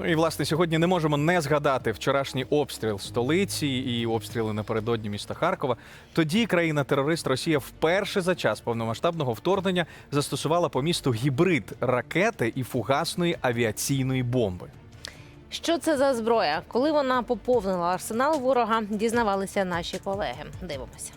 Ну і власне сьогодні не можемо не згадати вчорашній обстріл столиці і обстріли напередодні міста Харкова. Тоді країна-терорист Росія вперше за час повномасштабного вторгнення застосувала по місту гібрид ракети і фугасної авіаційної бомби. Що це за зброя? Коли вона поповнила арсенал ворога, дізнавалися наші колеги. Дивимося.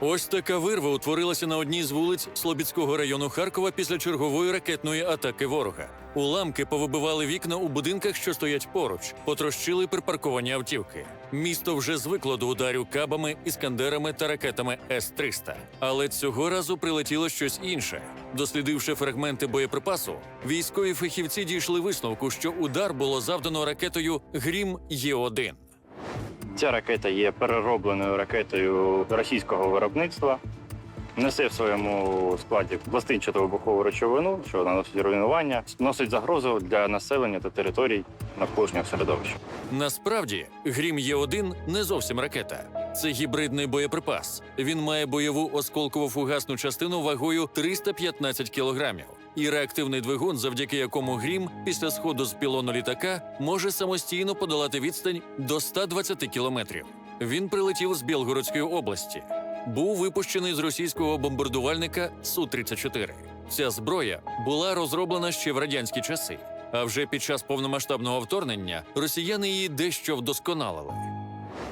Ось така вирва утворилася на одній з вулиць Слобідського району Харкова після чергової ракетної атаки ворога. Уламки повибивали вікна у будинках, що стоять поруч, потрощили припарковані автівки. Місто вже звикло до ударів кабами, іскандерами та ракетами С-300. Але цього разу прилетіло щось інше. Дослідивши фрагменти боєприпасу, військові фахівці дійшли висновку, що удар було завдано ракетою Грім Є-1. Ця ракета є переробленою ракетою російського виробництва. Несе в своєму складі пластинчату вибухову речовину, що наносить руйнування, носить загрозу для населення та територій навколишнього середовища. Насправді, Грім Є-1 не зовсім ракета. Це гібридний боєприпас. Він має бойову осколково-фугасну частину вагою 315 кілограмів і реактивний двигун, завдяки якому Грім після сходу з пілону літака може самостійно подолати відстань до 120 кілометрів. Він прилетів з Білгородської області. Був випущений з російського бомбардувальника Су-34. Ця зброя була розроблена ще в радянські часи. А вже під час повномасштабного вторгнення росіяни її дещо вдосконалили.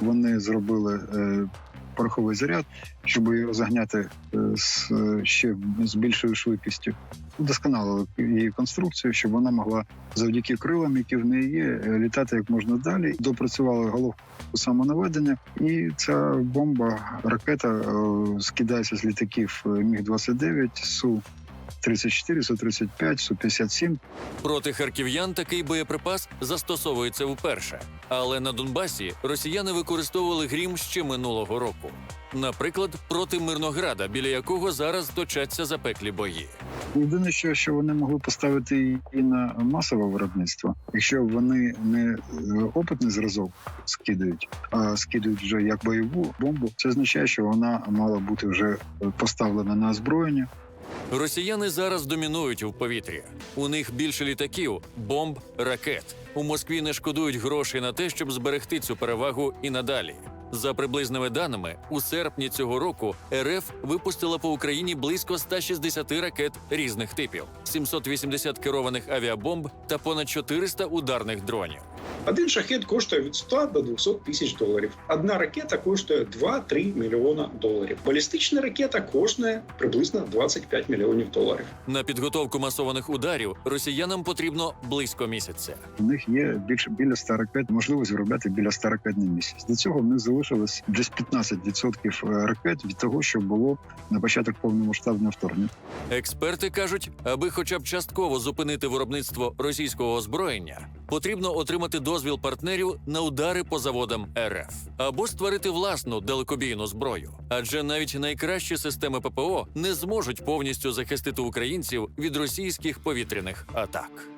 Вони зробили е, пороховий заряд, щоб його загняти е, з, ще з більшою швидкістю. Удосконалили її конструкцію, щоб вона могла завдяки крилам, які в неї є, е, літати як можна далі. Допрацювали головку самонаведення, і ця бомба, ракета скидається з літаків Міг 29 Су 34 Су 35 Су 57 Проти харків'ян такий боєприпас застосовується вперше. Але на Донбасі росіяни використовували грім ще минулого року. Наприклад, проти Мирнограда, біля якого зараз точаться запеклі бої. Єдине, що, що вони могли поставити її на масове виробництво, якщо вони не е, опитний зразок скидають, а скидають вже як бойову бомбу, це означає, що вона мала бути вже поставлена на озброєння. Росіяни зараз домінують у повітрі. У них більше літаків, бомб, ракет. У Москві не шкодують грошей на те, щоб зберегти цю перевагу і надалі. За приблизними даними, у серпні цього року РФ випустила по Україні близько 160 ракет різних типів, 780 керованих авіабомб та понад 400 ударних дронів. Один шахет коштує від 100 до 200 тисяч доларів. Одна ракета коштує 2-3 мільйона доларів. Балістична ракета коштує приблизно 25 мільйонів доларів. На підготовку масованих ударів росіянам потрібно близько місяця. У них є більше біля 100 ракет, можливість виробляти біля 100 ракет на місяць. До цього в них залишилось десь 15% ракет від того, що було на початок повномасштабного вторгнення. Експерти кажуть, аби хоча б частково зупинити виробництво російського озброєння, потрібно отримати дозвіл партнерів на удари по заводам РФ або створити власну далекобійну зброю. Адже навіть найкращі системи ППО не зможуть повністю захистити українців від російських повітряних атак.